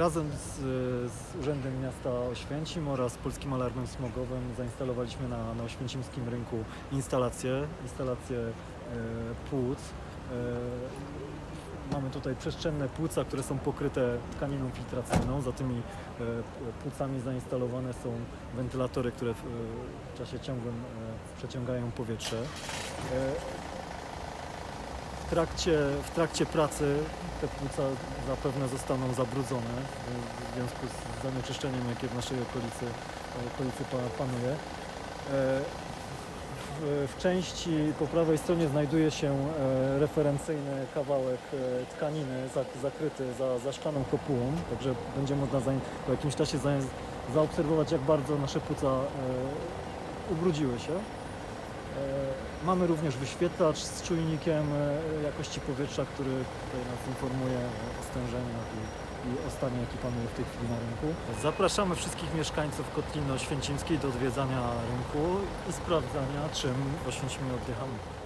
Razem z, z Urzędem Miasta Oświęcim oraz Polskim Alarmem Smogowym zainstalowaliśmy na, na oświęcimskim rynku instalacje, instalacje e, płuc. E, Mamy tutaj przestrzenne płuca, które są pokryte tkaniną filtracyjną. Za tymi e, płucami zainstalowane są wentylatory, które w, e, w czasie ciągłym e, przeciągają powietrze. E, w trakcie, w trakcie pracy te płuca zapewne zostaną zabrudzone w- związku z zanieczyszczeniem, jakie w naszej okolicy, okolicy pa- panuje. E, W, części po prawej stronie znajduje się e, referencyjny kawałek e, tkaniny zak- zakryty za, za szklaną kopułą, także będzie można za, po jakimś czasie za, zaobserwować, jak bardzo nasze płuca ubrudziły się. Mamy również wyświetlacz z czujnikiem e, jakości powietrza, który nas informuje o stężeniach i, o stanie, jaki panuje w tej chwili na rynku. Zapraszamy wszystkich mieszkańców Kotliny Oświęcimskiej do odwiedzania rynku i sprawdzania, czym w Oświęcimie oddychamy.